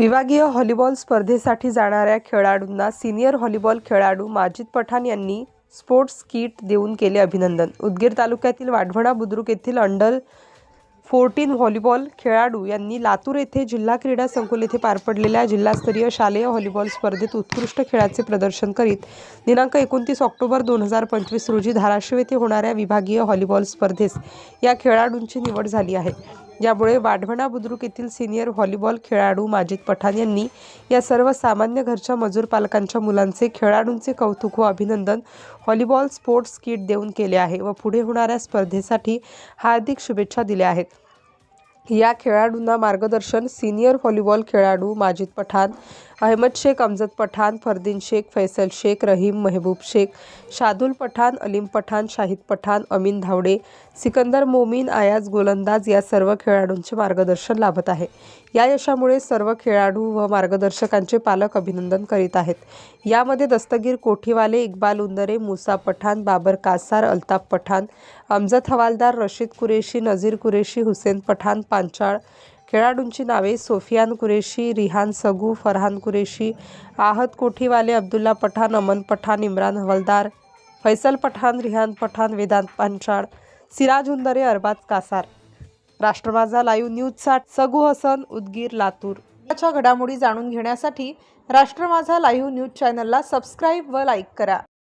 विभागीय व्हॉलीबॉल स्पर्धेसाठी जाणाऱ्या खेळाडूंना सिनियर व्हॉलीबॉल खेळाडू माजिद पठाण यांनी स्पोर्ट्स किट देऊन केले अभिनंदन. उदगीर तालुक्यातील वाढवणा बुद्रुक येथील अंडर फोर्टीन व्हॉलीबॉल खेळाडू यांनी लातूर येथे जिल्हा क्रीडा संकुल येथे पार पडलेल्या जिल्हास्तरीय शालेय व्हॉलीबॉल स्पर्धेत उत्कृष्ट खेळाचे प्रदर्शन करीत दिनांक एकोणतीस ऑक्टोबर दोन हजार पंचवीस रोजी धाराशिव येथे होणाऱ्या विभागीय व्हॉलीबॉल स्पर्धेस या खेळाडूंची निवड झाली आहे. यामुळे वाढवणा बुद्रुक येथील सिनियर व्हॉलीबॉल खेळाडू माजिद पठाण यांनी या सर्व सामान्य घरच्या मजूर पालकांच्या मुलांचे खेळाडूंचे कौतुक व अभिनंदन व्हॉलीबॉल स्पोर्ट्स किट देऊन केले आहे व पुढे होणाऱ्या स्पर्धेसाठी हार्दिक शुभेच्छा दिल्या आहेत. या खेळाडूंना मार्गदर्शन सिनियर व्हॉलीबॉल खेळाडू माजिद पठाण अहमद शेख अमजद पठाण फरदीन शेख फैसल शेख रहीम मेहबूब शेख शादुल पठाण अलीम पठाण शाहिद पठाण अमीन धावडे सिकंदर मोमीन आयाज गोलंदाज या सर्व खेळाडूंचे मार्गदर्शन लाभत आहे. या यशामुळे सर्व खेळाडू व मार्गदर्शकांचे पालक अभिनंदन करीत आहेत. यामध्ये दस्तगीर कोठीवाले इक्बाल उंदरे मुसा पठाण बाबर कासार अल्ताफ पठाण अमजद हवालदार रशीद कुरेशी नझीर कुरेशी हुसेन पठाण पांचाळ. खेळाडूंची नावे सोफियान कुरेशी रिहान सगू फरहान कुरेशी आहत कोठीवाले अब्दुल्ला पठाण अमन पठाण इम्रान हवलदार फैसल पठाण रिहान पठाण वेदांत पांचाळ सिराज हुंदरे अरबाज कासार. राष्ट्रमाझा लाईव्ह न्यूजसाठी सगू हसन उदगीर लातूर. घडामोडी जाणून घेण्यासाठी राष्ट्र माझा लाईव्ह न्यूज चॅनलला सबस्क्राईब व लाईक करा.